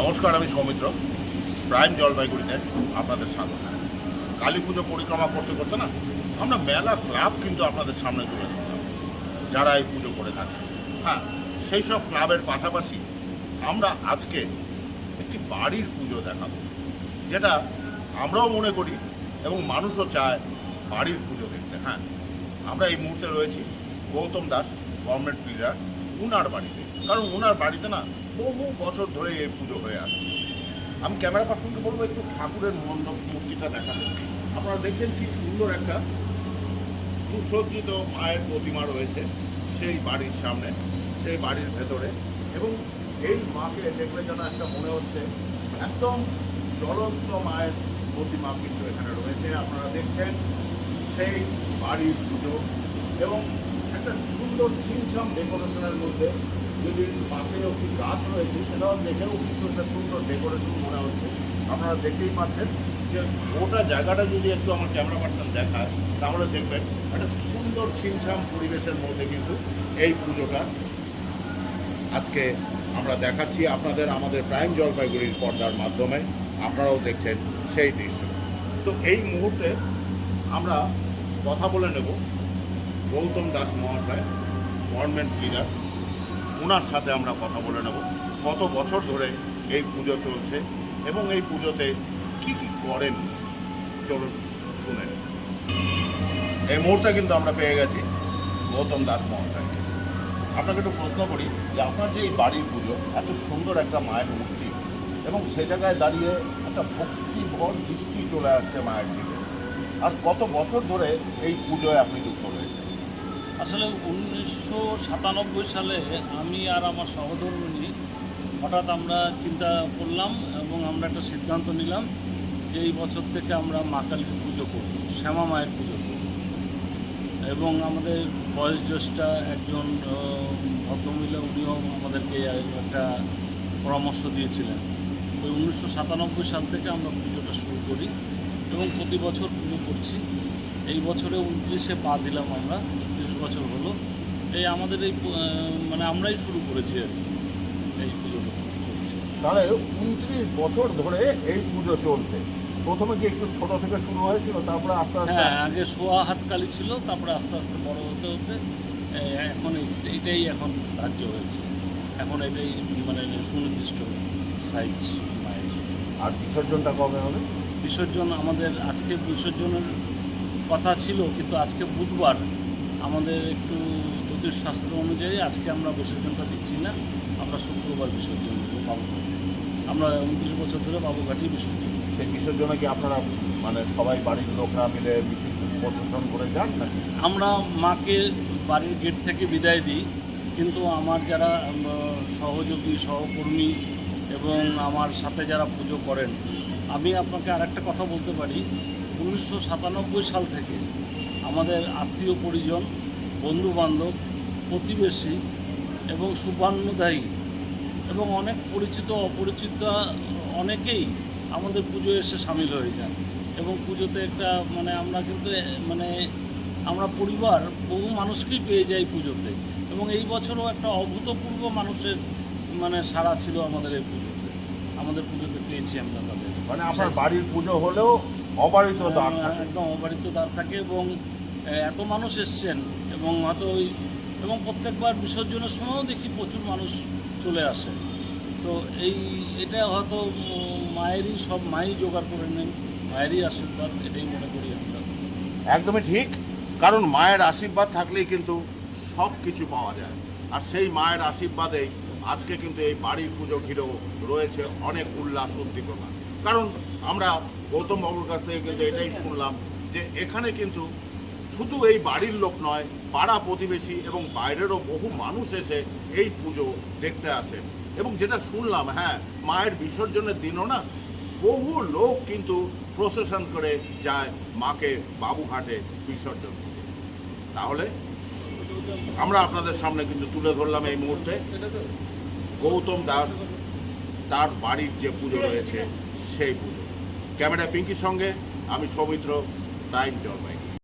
নমস্কার, আমি সৌমিত্র, প্রাইম জলপাইগুড়িতে আপনাদের স্বাগত। কালী পুজো পরিক্রমা করতে করতে না, আমরা মেলা ক্লাব কিন্তু আপনাদের সামনে তুলে ধরলাম, যারা এই পুজো করে থাকে। হ্যাঁ সেই সব ক্লাবের পাশাপাশি আমরা আজকে একটি বাড়ির পুজো দেখাবো, যেটা আমরাও মনে করি এবং মানুষও চায় বাড়ির পুজো দেখতে। হ্যাঁ আমরা এই মুহূর্তে রয়েছি গৌতম দাস, গভর্নমেন্ট লিডার উনার বাড়িতে। কারণ উনার বাড়িতে না বহু বছর ধরে এই পুজো হয়ে আসছে। আমি ক্যামেরা পার্সনকে বলব, একটু ঠাকুরের মণ্ডপ মূর্তিটা দেখাতে। আপনারা দেখছেন কি সুন্দর একটা সুসজ্জিত মায়ের প্রতিমা রয়েছে সেই বাড়ির সামনে, সেই বাড়ির ভেতরে। এবং এই মাকে দেখলে যেন একটা মনে হচ্ছে, একদম জ্বলন্ত মায়ের প্রতিমা কিন্তু এখানে রয়েছে। আপনারা দেখছেন সেই বাড়ির পুজো এবং একটা সুন্দর ছিমছাম ডেকোরেশনের মধ্যে যদি পাশে একটি গাছ রয়েছে, সেটাও দেখেও কিন্তু একটা সুন্দর ডেকোরেশন মনে হচ্ছে। আপনারা দেখতেই পাচ্ছেন যে গোটা জায়গাটা যদি একটু আমার ক্যামেরা পার্সন দেখায়, তাহলে দেখবেন একটা সুন্দর ছিমছাম পরিবেশের মধ্যে কিন্তু এই পুজোটা আজকে আমরা দেখাচ্ছি আপনাদের আমাদের প্রাইম জলপাইগুড়ির পর্দার মাধ্যমে। আপনারাও দেখছেন সেই দৃশ্য। তো এই মুহূর্তে আমরা কথা বলে নেব গৌতম দাস মহাশয় গভর্নমেন্ট লিডার ওনার সাথে আমরা কথা বলে নেব। কত বছর ধরে এই পুজো চলছে এবং এই পুজোতে কি কি করেন? চলুন শুনে এই মুহূর্তে কিন্তু আমরা পেয়ে গেছি গৌতম দাস মহাশয়কে আপনাকে একটু প্রশ্ন করি যে আপনার যে এই বাড়ির পুজো, এত সুন্দর একটা মায়ের মূর্তি এবং সে জায়গায় দাঁড়িয়ে একটা ভক্তিভর দৃষ্টি চলে আসছে মায়ের দিকে। আর কত বছর ধরে এই পুজোয় আপনি যুক্ত রয়েছেন? আসলে উনিশশো সাতানব্বই সালে আমি আর আমার সহধর্মিনী হঠাৎ আমরা চিন্তা করলাম এবং আমরা একটা সিদ্ধান্ত নিলাম যে এই বছর থেকে আমরা মা কালীকে পুজো করব শ্যামা মায়ের পুজো করব। এবং আমাদের বয়স বয়োজ্যেষ্ঠা একজন আহ, ভদ্রমহিলা উনিও আমাদেরকে একটা পরামর্শ দিয়েছিলেন। ওই উনিশশো সাতানব্বই সাল থেকে আমরা পুজোটা শুরু করি এবং প্রতি বছর পুজো করছি। এই বছরে উনত্রিশে পা দিলাম আমরা। বছর হলো এই আমাদের এই মানে আমরাই শুরু করেছি আর এই পুজোটা করছি তাহলে উনত্রিশ বছর ধরে এই পুজো চলছে। প্রথমে কি একটু ছোট থেকে শুরু হয়েছিল তারপরে আস্তে আস্তে? হ্যাঁ আগে সোয়া হাত কালি ছিল তারপরে আস্তে আস্তে বড় হতে হতে এখন এইটাই এখন ধার্য হয়েছে। এখন এটাই মানে সুনির্দিষ্ট সাইজ আর বিসর্জনটা কবে হবে? বিসর্জন আমাদের আজকে বিসর্জনের কথা ছিল কিন্তু আজকে বুধবার আমাদের একটু জ্যোতিষশাস্ত্র অনুযায়ী আজকে আমরা বিসর্জনটা দিচ্ছি না আমরা শুক্রবার বিসর্জন বাবুঘাটে আমরা উনত্রিশ বছর ধরে বাবুঘাটেই বিসর্জন। সেই বিসর্জনে কি আপনারা মানে সবাই বাড়ির লোকরা মিলে প্রশাসন করে যান নাকি? আমরা মাকে বাড়ির গেট থেকে বিদায় দিই কিন্তু আমার যারা সহযোগী সহকর্মী এবং আমার সাথে যারা পুজো করেন আমি আপনাকে আরেকটা কথা বলতে পারি। উনিশশো সাতানব্বই সাল থেকে আমাদের আত্মীয় পরিজন, বন্ধুবান্ধব, প্রতিবেশী এবং শুভান্নদায়ী এবং অনেক পরিচিত, অপরিচিত অনেকেই আমাদের পুজোয় এসে সামিল হয়ে যান এবং পুজোতে একটা মানে আমরা কিন্তু মানে আমরা পরিবার, বহু মানুষকেই পেয়ে যাই পুজোতে এবং এই বছরও একটা অভূতপূর্ব মানুষের মানে সাড়া ছিল আমাদের এই পুজোতে। আমাদের পুজোতে পেয়েছি আমরা তাদের। মানে আপনার বাড়ির পুজো হলেও অবারিত দান হ্যাঁ, থাকে। একদম অবারিত দ্বার থাকে এবং এত মানুষ এসছেন এবং হয়তো ওই এবং প্রত্যেকবার বিসর্জনের সময়ও দেখি প্রচুর মানুষ চলে আসে। তো এই এটা হয়তো মায়েরই সব মাই জোগাড় করে নেন মায়েরই আশীর্বাদ এটাই মনে করি আমরা। একদমই ঠিক কারণ মায়ের আশীর্বাদ থাকলেই কিন্তু সব কিছু পাওয়া যায়। আর সেই মায়ের আশীর্বাদেই আজকে কিন্তু এই বাড়ির পুজো ঘিরেও রয়েছে অনেক উল্লাস উদ্দীপনা। কারণ আমরা গৌতম বাবুর কাছ থেকে কিন্তু এটাই শুনলাম যে এখানে কিন্তু শুধু এই বাড়ির লোক নয়, পাড়া প্রতিবেশী এবং বাইরেরও বহু মানুষ এসে এই পুজো দেখতে আসে। এবং যেটা শুনলাম হ্যাঁ মায়ের বিসর্জনের দিনও না, বহু লোক কিন্তু প্রসেশন করে যায় মাকে বাবুঘাটে বিসর্জন তাহলে আমরা আপনাদের সামনে কিন্তু তুলে ধরলাম এই মুহূর্তে। গৌতম দাস, তার বাড়ির যে পুজো রয়েছে সেই পুজো ক্যামেরা পিঙ্কির সঙ্গে আমি সৌমিত্র টাইম জলপাই